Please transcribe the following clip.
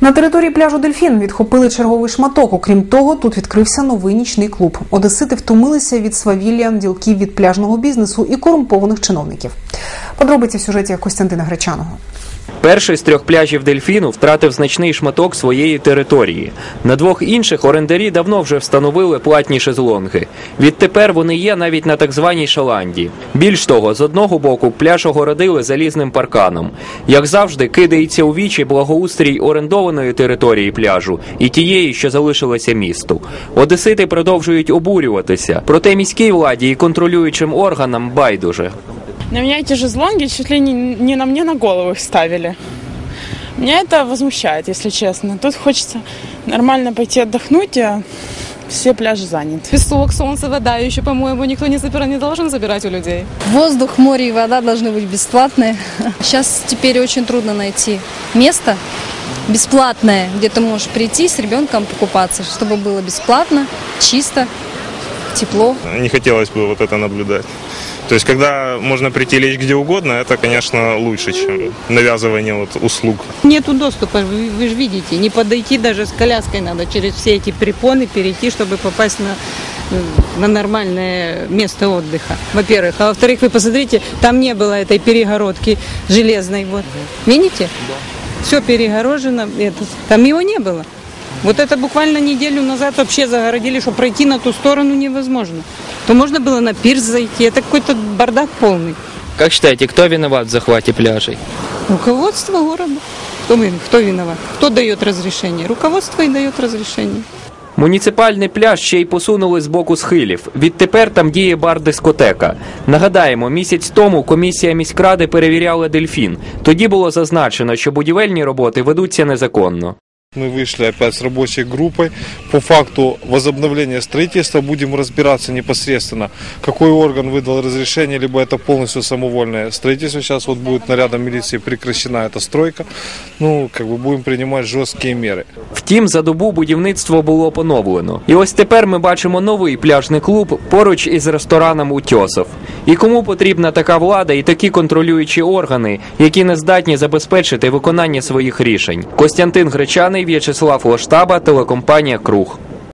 На території пляжу Дельфін відхопили черговий шматок. Окрім того, тут відкрився новий нічний клуб. Одесити втомилися від свавілля ділків від пляжного бізнесу і корумпованих чиновників. Подробиці в сюжеті Костянтина Гречаного. Перший з трьох пляжів дельфіну втратив значний шматок своєї території. На двох інших орендарі давно вже встановили платні шезлонги. Відтепер вони є навіть на так званій Шаланді. Більш того, з одного боку пляж огородили залізним парканом. Як завжди, кидається у вічі благоустрій орендованої території пляжу і тієї, що залишилася місту. Одесити продовжують обурюватися. Проте міській владі і контролюючим органам байдуже. На меня эти шезлонги чуть ли не, не на мне на голову их ставили. Меня это возмущает, если честно. Тут хочется нормально пойти отдохнуть, а все пляжи заняты. Песок, солнце, вода. Еще, по-моему, никто не, забира- не должен забирать у людей. Воздух, море и вода должны быть бесплатные. Сейчас теперь очень трудно найти место бесплатное, где ты можешь прийти с ребенком покупаться, чтобы было бесплатно, чисто, тепло. Не хотелось бы вот это наблюдать. То есть, когда можно прийти лечь где угодно, это, конечно, лучше, чем навязывание вот услуг. Нету доступа, вы, вы же видите, не подойти даже с коляской надо через все эти препоны перейти, чтобы попасть на, на нормальное место отдыха. Во-первых. А во-вторых, вы посмотрите, там не было этой перегородки железной. Вот. Видите? Все перегорожено. Это, там его не было. Вот это буквально неделю назад вообще загородили, что пройти на ту сторону невозможно. То можно было на пирс зайти. Это какой-то бардак полный. Как считаете, кто виноват в захвате пляжей? Руководство города. Кто, ви- кто виноват? Кто дает разрешение? Руководство и дает разрешение. Муніципальний пляж ще й посунули з боку схилів. Відтепер там діє бар-дискотека. Нагадаємо, місяць тому комісія міськради перевіряла дельфін. Тоді було зазначено, що будівельні роботи ведуться незаконно. Мы вышли опять с рабочей группой. По факту возобновления строительства будем разбираться непосредственно, какой орган выдал разрешение, либо это полностью самовольное строительство. Сейчас вот будет нарядом милиции прекращена эта стройка. Ну, как бы будем принимать жесткие меры. Втім, за добу будівництво було поновлено. І ось тепер ми бачимо новий пляжний клуб поруч із рестораном Утьосов. І кому потрібна така влада і такі контролюючі органи, які не здатні забезпечити виконання своїх рішень? Костянтин Гречаний, В'ячеслав Лоштаба, телекомпанія Круг.